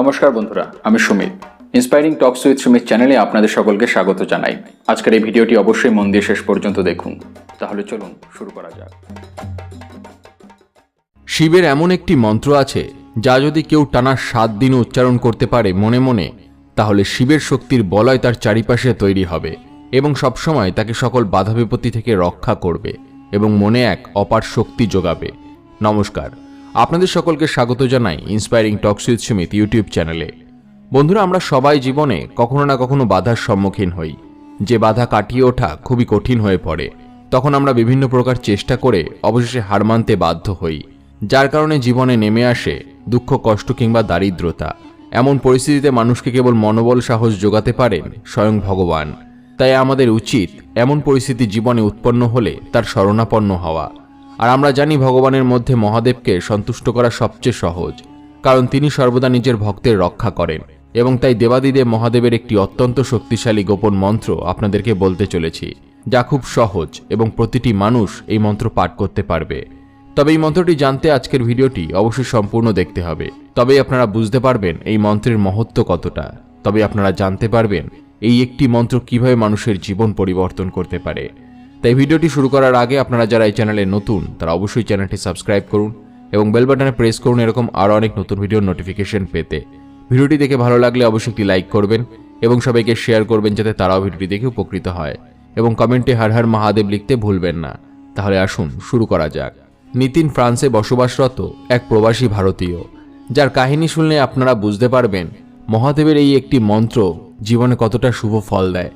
নমস্কার বন্ধুরা, আমি Sumit. Inspiring talks with Sumit চ্যানেলে আপনাদের সকলকে স্বাগত জানাই। আজকের এই ভিডিওটি অবশ্যই মন দিয়ে শেষ পর্যন্ত দেখুন। তাহলে চলুন শুরু করা যাক। শিবের এমন একটি মন্ত্র আছে, যা যদি কেউ টানা সাত দিন উচ্চারণ করতে পারে মনে মনে, তাহলে শিবের শক্তির বলয় তার চারিপাশে তৈরি হবে এবং সবসময় তাকে সকল বাধা বিপত্তি থেকে রক্ষা করবে এবং মনে এক অপার শক্তি যোগাবে। নমস্কার। আপনাদের সকলকে স্বাগত জানাই inspiring talks with Sumit YouTube চ্যানেলে বন্ধুরা, আমরা সবাই জীবনে কখনো না কখনো বাধার সম্মুখীন হই। যে বাধা কাটিয়ে ওঠা খুবই কঠিন হয়ে পড়ে। তখন আমরা বিভিন্ন প্রকার চেষ্টা করে অবশেষে হার মানতে বাধ্য হই। যার কারণে জীবনে নেমে আসে দুঃখ, কষ্ট কিংবা দারিদ্রতা। এমন পরিস্থিতিতে মানুষকে কেবল মনোবল, সাহস যোগাতে পারেন স্বয়ং ভগবান। তাই আমাদের উচিত এমন পরিস্থিতি জীবনে উৎপন্ন হলে তার শরণাপন্ন হওয়া। আর আমরা জানি ভগবানের মধ্যে মহাদেবকে সন্তুষ্ট করা সবচেয়ে সহজ, কারণ তিনি সর্বদা নিজের ভক্তের রক্ষা করেন এবং তাই দেবাদিদেব মহাদেবের একটি অত্যন্ত শক্তিশালী গোপন মন্ত্র আপনাদেরকে বলতে চলেছি, যা খুব সহজ এবং প্রতিটি মানুষ এই মন্ত্র পাঠ করতে পারবে। তবে এই মন্ত্রটি জানতে আজকের ভিডিওটি অবশ্যই সম্পূর্ণ দেখতে হবে। তবেই আপনারা বুঝতে পারবেন এই মন্ত্রের মহত্ব কতটা। তবে আপনারা জানতে পারবেন এই একটি মন্ত্র কীভাবে মানুষের জীবন পরিবর্তন করতে পারে। তাই ভিডিওটি শুরু করার আগে আপনারা যারা এই চ্যানেলে নতুন, তারা অবশ্যই চ্যানেলটি সাবস্ক্রাইব করুন এবং বেল বাটনে প্রেস করুন এরকম আরও অনেক নতুন ভিডিওর নোটিফিকেশন পেতে। ভিডিওটি দেখে ভালো লাগলে অবশ্যই একটি লাইক করবেন এবং সবাইকে শেয়ার করবেন যাতে তারাও ভিডিওটি দেখে উপকৃত হয় এবং কমেন্টে হর হর মহাদেব লিখতে ভুলবেন না। তাহলে আসুন, শুরু করা যাক। নিতিন ফ্রান্সে বসবাসরত এক প্রবাসী ভারতীয়, যার কাহিনী শুনলে আপনারা বুঝতে পারবেন মহাদেবের এই একটি মন্ত্র জীবনে কতটা শুভ ফল দেয়।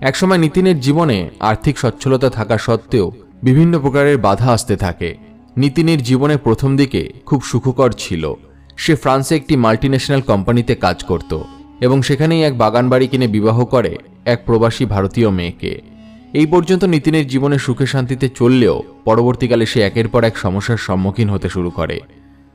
একসময় নিতিনের জীবনে আর্থিক সচ্ছলতা থাকা সত্ত্বেও বিভিন্ন প্রকারের বাধা আসতে থাকে। নিতিনের জীবনে প্রথম দিকে খুব সুখকর ছিল। সে ফ্রান্সে একটি মাল্টিন্যাশনাল কোম্পানিতে কাজ করত এবং সেখানেই এক বাগান বাড়ি কিনে বিবাহ করে এক প্রবাসী ভারতীয় মেয়েকে। এই পর্যন্ত নিতিনের জীবনে সুখে শান্তিতে চললেও পরবর্তীকালে সে একের পর এক সমস্যার সম্মুখীন হতে শুরু করে।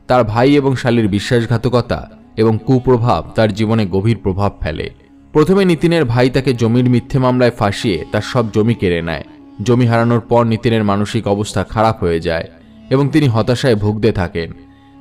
তার ভাই এবং শালীর বিশ্বাসঘাতকতা এবং কুপ্রভাব তার জীবনে গভীর প্রভাব ফেলে। প্রথমে নিতিনের ভাই তাকে জমির মিথ্যে মামলায় ফাঁসিয়ে তার সব জমি কেড়ে নেয়। জমি হারানোর পর নিতিনের মানসিক অবস্থা খারাপ হয়ে যায় এবং তিনি হতাশায় ভুগতে থাকেন।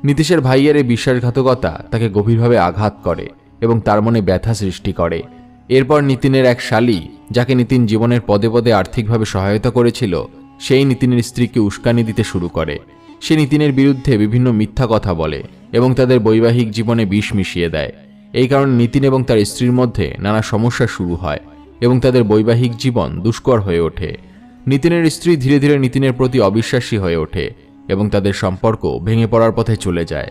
নীতিশের ভাইয়ের এই বিশ্বাসঘাতকতা তাকে গভীরভাবে আঘাত করে এবং তার মনে ব্যথা সৃষ্টি করে। এরপর নিতিনের এক শালী, যাকে নিতিন জীবনের পদে পদে আর্থিকভাবে সহায়তা করেছিল, সেই নিতিনের স্ত্রীকে উস্কানি দিতে শুরু করে। সে নিতিনের বিরুদ্ধে বিভিন্ন মিথ্যা কথা বলে এবং তাদের বৈবাহিক জীবনে বিষ মিশিয়ে দেয়। এই কারণে নিতিন এবং তার স্ত্রীর মধ্যে নানা সমস্যা শুরু হয় এবং তাদের বৈবাহিক জীবন দুষ্কর হয়ে ওঠে। নিতিনের স্ত্রী ধীরে ধীরে নিতিনের প্রতি অবিশ্বাসী হয়ে ওঠে এবং তাদের সম্পর্ক ভেঙে পড়ার পথে চলে যায়।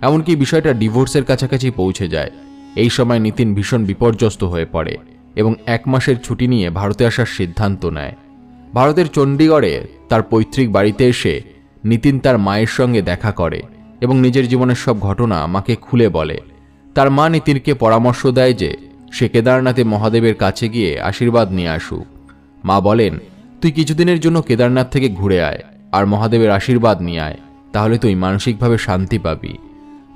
এমনকি বিষয়টা ডিভোর্সের কাছাকাছি পৌঁছে যায়। এই সময় নিতিন ভীষণ বিপর্যস্ত হয়ে পড়ে এবং এক মাসের ছুটি নিয়ে ভারতে আসার সিদ্ধান্ত নেয়। ভারতের চণ্ডীগড়ে তার পৈতৃক বাড়িতে এসে নিতিন তার মায়ের সঙ্গে দেখা করে এবং নিজের জীবনের সব ঘটনা মাকে খুলে বলে। তার মা নিতিনকে পরামর্শ দেয় যে, সে কেদারনাথে মহাদেবের কাছে গিয়ে আশীর্বাদ নিয়ে আসুক। মা বলেন, তুই কিছুদিনের জন্য কেদারনাথ থেকে ঘুরে আয় আর মহাদেবের আশীর্বাদ নিয়ে আয়, তাহলে তুই মানসিকভাবে শান্তি পাবি।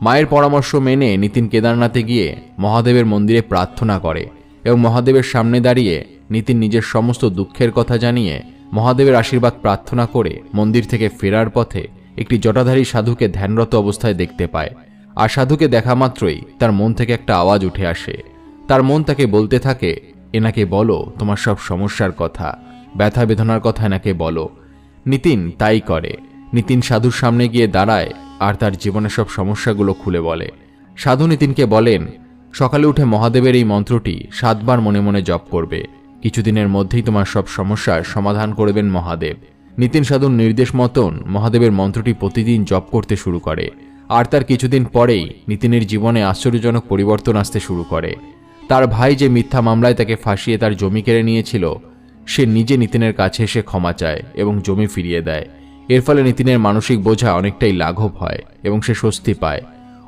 মায়ের পরামর্শ মেনে নিতিন কেদারনাথে গিয়ে মহাদেবের মন্দিরে প্রার্থনা করে এবং মহাদেবের সামনে দাঁড়িয়ে নিতিন নিজের সমস্ত দুঃখের কথা জানিয়ে মহাদেবের আশীর্বাদ প্রার্থনা করে মন্দির থেকে ফেরার পথে একটি জটাধারী সাধুকে ধ্যানরত অবস্থায় দেখতে পায়। আর সাধুকে দেখা মাত্রই তার মন থেকে একটা আওয়াজ উঠে আসে। তার মন তাকে বলতে থাকে, এনাকে বলো, তোমার সব সমস্যার কথা, ব্যথা বেদনার কথা এনাকে বলো। নিতিন তাই করে। নিতিন সাধুর সামনে গিয়ে দাঁড়ায় আর তার জীবনের সব সমস্যাগুলো খুলে বলে। সাধু নিতিনকে বলেন, সকালে উঠে মহাদেবের এই মন্ত্রটি সাতবার মনে মনে জপ করবে। কিছুদিনের মধ্যেই তোমার সব সমস্যার সমাধান করবেন মহাদেব। নিতিন সাধুর নির্দেশ মতন মহাদেবের মন্ত্রটি প্রতিদিন জপ করতে শুরু করে। আর তার কিছুদিন পরেই নিতিনের জীবনে আশ্চর্যজনক পরিবর্তন আসতে শুরু করে। তার ভাই যে মিথ্যা মামলায় তাকে ফাঁসিয়ে তার জমি কেড়ে নিয়েছিল, সে নিজে নিতিনের কাছে এসে ক্ষমা চায় এবং জমি ফিরিয়ে দেয়। এর ফলে নিতিনের মানসিক বোঝা অনেকটাই লাঘব হয় এবং সে স্বস্তি পায়।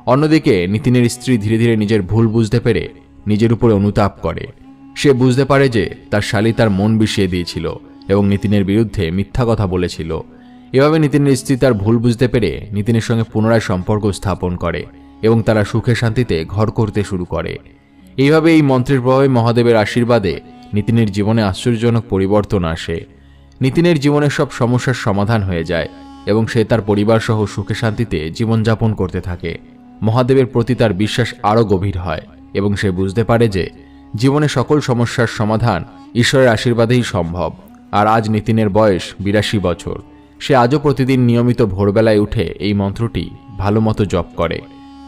অন্যদিকে, নিতিনের স্ত্রী ধীরে ধীরে নিজের ভুল বুঝতে পেরে নিজের উপরে অনুতাপ করে। সে বুঝতে পারে যে তার শালী তার মন বিষিয়ে দিয়েছিল এবং নিতিনের বিরুদ্ধে মিথ্যা কথা বলেছিল। এভাবে নিতিনের স্ত্রী তার ভুল বুঝতে পেরে নিতিনের সঙ্গে পুনরায় সম্পর্ক স্থাপন করে এবং তারা সুখে শান্তিতে ঘর করতে শুরু করে। এইভাবে এই মন্ত্রের প্রভাবে মহাদেবের আশীর্বাদে নিতিনের জীবনে আশ্চর্যজনক পরিবর্তন আসে। নিতিনের জীবনের সব সমস্যার সমাধান হয়ে যায় এবং সে তার পরিবার সহ সুখে শান্তিতে জীবনযাপন করতে থাকে। মহাদেবের প্রতি তার বিশ্বাস আরও গভীর হয় এবং সে বুঝতে পারে যে জীবনে সকল সমস্যার সমাধান ঈশ্বরের আশীর্বাদেই সম্ভব। আর আজ নিতিনের বয়স বিরাশি বছর। সে আজও প্রতিদিন নিয়মিত ভোরবেলায় উঠে এই মন্ত্রটি ভালো মতো জপ করে।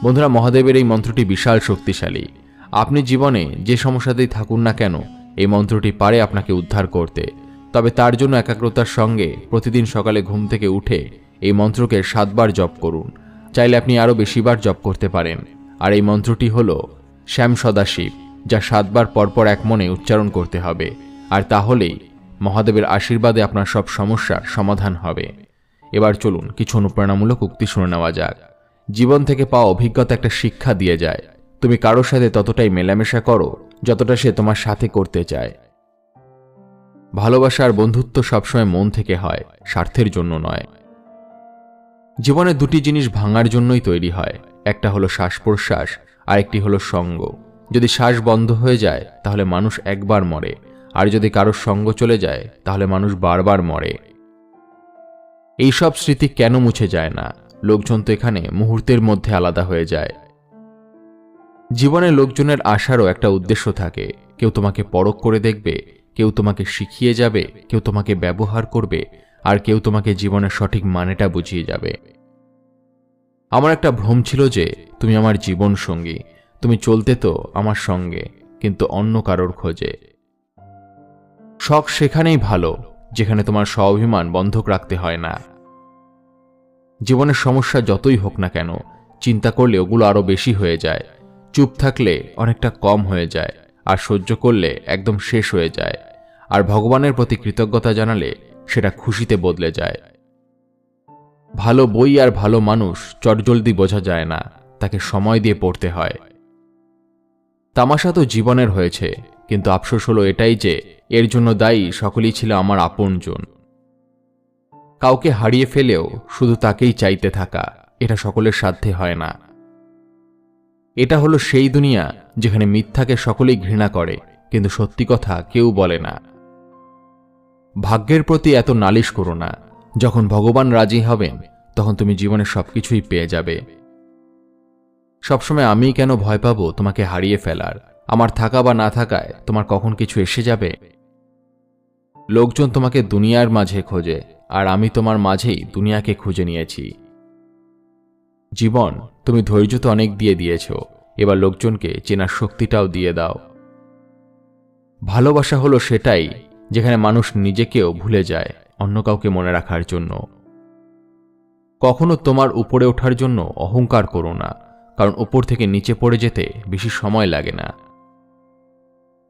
বন্ধুরা, মহাদেবের এই মন্ত্রটি বিশাল শক্তিশালী। আপনি জীবনে যে সমস্যাতেই থাকুন না কেন, এই মন্ত্রটি পারে আপনাকে উদ্ধার করতে। তবে তার জন্য একাগ্রতার সঙ্গে প্রতিদিন সকালে ঘুম থেকে উঠে এই মন্ত্রকে সাতবার জপ করুন। চাইলে আপনি আরও বেশিবার জপ করতে পারেন। আর এই মন্ত্রটি হল শ্যাম সদাশিব, যা সাতবার পরপর এক মনে উচ্চারণ করতে হবে। আর তাহলেই মহাদেবের আশীর্বাদে আপনার সব সমস্যার সমাধান হবে। এবার চলুন, কিছু অনুপ্রেরণামূলক উক্তি শুনে নেওয়া যাক। জীবন থেকে পাওয়া অভিজ্ঞতা একটা শিক্ষা দিয়ে যায়। তুমি কারোর সাথে ততটাই মেলামেশা করো, যতটা সে তোমার সাথে করতে চায়। ভালোবাসা আর বন্ধুত্ব সবসময় মন থেকে হয়, স্বার্থের জন্য নয়। জীবনে দুটি জিনিস ভাঙার জন্যই তৈরি হয়, একটা হলো শ্বাস প্রশ্বাস আর একটি হলো সঙ্গ। যদি শ্বাস বন্ধ হয়ে যায়, তাহলে মানুষ একবার মরে। আর যদি কারোর সঙ্গ চলে যায়, তাহলে মানুষ বারবার মরে। এইসব স্মৃতি কেন মুছে যায় না? লোকজন তো এখানে মুহূর্তের মধ্যে আলাদা হয়ে যায়। জীবনে লোকজনের আসারও একটা উদ্দেশ্য থাকে। কেউ তোমাকে পরখ করে দেখবে, কেউ তোমাকে শিখিয়ে যাবে, কেউ তোমাকে ব্যবহার করবে, আর কেউ তোমাকে জীবনের সঠিক মানেটা বুঝিয়ে যাবে। আমার একটা ভ্রম ছিল যে, তুমি আমার জীবন সঙ্গী তুমি চলতে তো আমার সঙ্গে, কিন্তু অন্য কারোর খোঁজে। শখ সেখানেই ভালো, যেখানে তোমার স্বাভিমান বন্ধক রাখতে হয় না। জীবনের সমস্যা যতই হোক না কেন, চিন্তা করলে ওগুলো আরও বেশি হয়ে যায়। চুপ থাকলে অনেকটা কম হয়ে যায়, আর সহ্য করলে একদম শেষ হয়ে যায়। আর ভগবানের প্রতি কৃতজ্ঞতা জানালে সেটা খুশিতে বদলে যায়। ভালো বই আর ভালো মানুষ চটজলদি বোঝা যায় না, তাকে সময় দিয়ে পড়তে হয়। তামাশা তো জীবনের হয়েছে, কিন্তু আফসোস হলো এটাই যে এর জন্য দায়ী সকলেই ছিল আমার আপনজন। কাউকে হারিয়ে ফেলেও শুধু তাকেই চাইতে থাকা, এটা সকলের সাধ্যে হয় না। এটা হলো সেই দুনিয়া যেখানে মিথ্যাকে সকলেই ঘৃণা করে, কিন্তু সত্যি কথা কেউ বলে না। ভাগ্যের প্রতি এত নালিশ করো না। যখন ভগবান রাজি হবেন, তখন তুমি জীবনে সবকিছুই পেয়ে যাবে। সবসময় আমি কেন ভয় পাবো তোমাকে হারিয়ে ফেলার? আমার থাকা বা না থাকায় তোমার কখন কিছু এসে যাবে? লোকজন তোমাকে দুনিয়ার মাঝে খোঁজে, আর আমি তোমার মাঝেই দুনিয়াকে খুঁজে নিয়েছি। জীবন, তুমি ধৈর্য তো অনেক দিয়ে দিয়েছ, এবার লোকজনকে চেনার শক্তিটাও দিয়ে দাও। ভালোবাসা হলো সেটাই যেখানে মানুষ নিজেকেও ভুলে যায় অন্য কাউকে মনে রাখার জন্য। কখনো তোমার উপরে ওঠার জন্য অহংকার করো না, কারণ উপর থেকে নিচে পড়ে যেতে বেশি সময় লাগে না।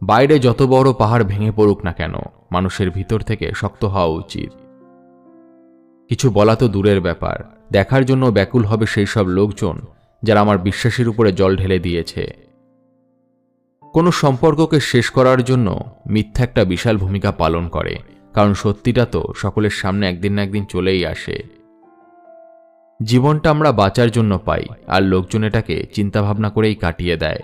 বাইরে যত বড় পাহাড় ভেঙে পড়ুক না কেন, মানুষের ভিতর থেকে শক্ত হওয়া উচিত। কিছু বলা তো দূরের ব্যাপার। দেখার জন্য ব্যাকুল হবে সেই সব লোকজন যারা আমার বিশ্বাসের উপরে জল ঢেলে দিয়েছে। কোনো সম্পর্ককে শেষ করার জন্য মিথ্যা একটা বিশাল ভূমিকা পালন করে, কারণ সত্যিটা তো সকলের সামনে একদিন না একদিন চলেই আসে। জীবনটা আমরা বাঁচার জন্য পাই, আর লোকজন এটাকে চিন্তাভাবনা করেই কাটিয়ে দেয়।